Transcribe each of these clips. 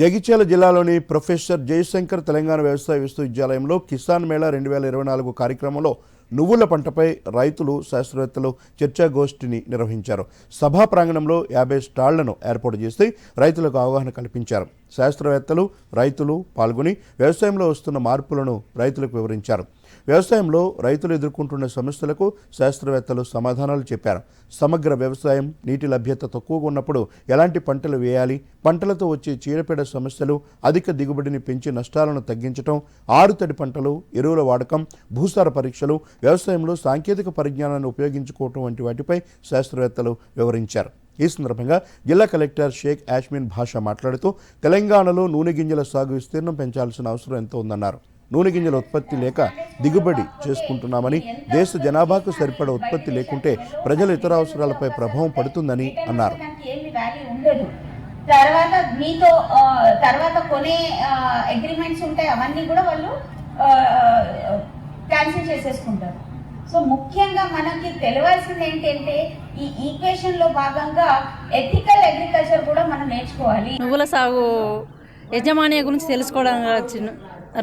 జగిత్యాల జిల్లాలోని ప్రొఫెసర్ జయశంకర్ తెలంగాణ వ్యవసాయ విశ్వవిద్యాలయంలో కిసాన్ మేళా రెండు వేల ఇరవై నాలుగు కార్యక్రమంలో నువ్వుల పంటపై రైతులు శాస్త్రవేత్తలు చర్చాగోష్ఠిని నిర్వహించారు. సభా ప్రాంగణంలో యాభై స్టాళ్ళను ఏర్పాటు చేసి రైతులకు అవగాహన కల్పించారు. శాస్త్రవేత్తలు రైతులు పాల్గొని వ్యవసాయంలో వస్తున్న మార్పులను రైతులకు వివరించారు. వ్యవసాయంలో రైతులు ఎదుర్కొంటున్న సమస్యలకు శాస్త్రవేత్తలు సమాధానాలు చెప్పారు. సమగ్ర వ్యవసాయం నీటి లభ్యత తక్కువగా ఉన్నప్పుడు ఎలాంటి పంటలు వేయాలి? పంటలతో వచ్చే చీడపీడ సమస్యలు అధిక దిగుబడిని పెంచి నష్టాలను తగ్గించడం ఆరుతడి పంటలు ఎరువుల వాడకం భూసార పరీక్షలు వ్యవసాయంలో సాంకేతిక పరిజ్ఞానాన్ని ఉపయోగించుకోవటం వంటి వాటిపై శాస్త్రవేత్తలు వివరించారు. ఈ సందర్భంగా జిల్లా కలెక్టర్ షేక్ యాష్మిన్ భాష మాట్లాడుతూ తెలంగాణలో నూనె గింజల సాగు విస్తీర్ణం పెంచాల్సిన అవసరం ఎంతో ఉందన్నారు. నూనె గింజల ఉత్పత్తి లేక దిగుబడి చేసుకుంటున్నామని దేశ జనాభాకు సరిపడ ఉత్పత్తి లేకుంటే ప్రజల ఇతర అవసరాలపై ప్రభావం పడుతుందని అన్నారు. తర్వాత మీతో తర్వాత కొనే అగ్రిమెంట్స్ ఉంటాయి అవన్నీ కూడా వాళ్ళు క్యాన్సిల్ చేసేసుకుంటారు. సో ముఖ్యంగా మనకి తెలియాల్సింది ఏంటంటే ఈ ఈక్వేషన్లో భాగంగా ఎథికల్ అగ్రికల్చర్ కూడా మనం నేర్చుకోవాలి. నువ్వుల సాగు యజమాని గురించి తెలుసుకోవడం వచ్చిన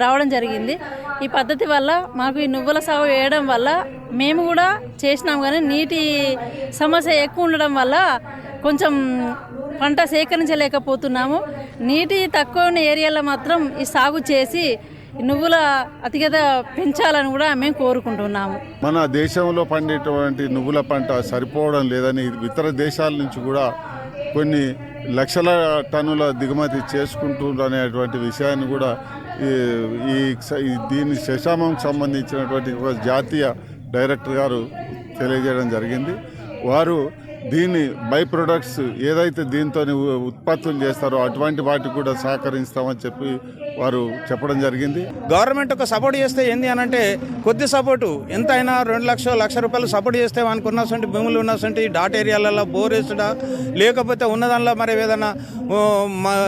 రావడం జరిగింది. ఈ పద్ధతి వల్ల మాకు ఈ నువ్వుల సాగు వేయడం వల్ల మేము కూడా చేసినాం కానీ నీటి సమస్య ఎక్కువ ఉండడం వల్ల కొంచెం పంట సేకరించలేకపోతున్నాము. నీటి తక్కువ ఉన్న ఏరియాలో మాత్రం ఈ సాగు చేసి నువ్వుల అతిగత పెంచాలని కూడా మేము కోరుకుంటున్నాము. మన దేశంలో పండేటువంటి నువ్వుల పంట సరిపోవడం లేదని ఇతర దేశాల నుంచి కూడా కొన్ని లక్షల టన్నుల దిగుమతి చేసుకుంటున్నారు అనేటువంటి విషయాన్ని కూడా ఈ- ఈ స- ఈ దీని శశామంకి సంబంధించినటువంటి జాతీయ డైరెక్టర్ గారు తెలియజేయడం జరిగింది. వారు దీన్ని బై ప్రొడక్ట్స్ ఏదైతే దీంతో ఉత్పత్తులు చేస్తారో అటువంటి వాటికి కూడా సహకరిస్తామని చెప్పి వారు చెప్పడం జరిగింది. గవర్నమెంట్ ఒక సపోర్ట్ చేస్తే ఏంది అని అంటే కొద్ది సపోర్టు. ఎంత అయినా రెండు లక్షలు లక్ష రూపాయలు సపోర్ట్ చేస్తే మనకు ఉన్నటువంటి భూములు ఉన్నటువంటి డాట్ ఏరియాలలో బోర్ వేసుడా లేకపోతే ఉన్నదానిలో మరి ఏదైనా చేసినట్టు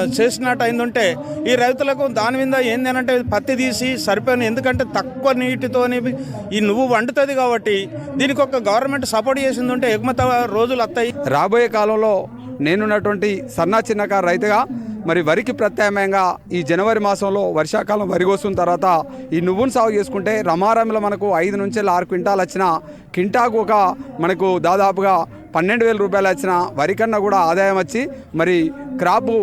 అయింది చేసినట్టు అయిందంటే ఈ రైతులకు దాని మీద ఏంది అని అంటే పత్తి తీసి సరిపోయిన ఎందుకంటే తక్కువ నీటితోని ఈ నువ్వు వండుతుంది కాబట్టి దీనికి ఒక గవర్నమెంట్ సపోర్ట్ చేసింది ఉంటే ఎగుమత రోజులు వస్తాయి. రాబోయే కాలంలో నేనున్నటువంటి సన్నా చిన్నకారు రైతుగా మరి వరికి ప్రత్యామ్నాయంగా ఈ జనవరి మాసంలో వర్షాకాలం వరి కోసిన తర్వాత ఈ నువ్వును సాగు చేసుకుంటే రమారంలో మనకు ఐదు నుంచి ఆరు క్వింటాలు వచ్చిన కింటాకు ఒక మనకు దాదాపుగా పన్నెండు వేల రూపాయలు వచ్చిన వరి కన్నా కూడా ఆదాయం వచ్చి మరి క్రాపు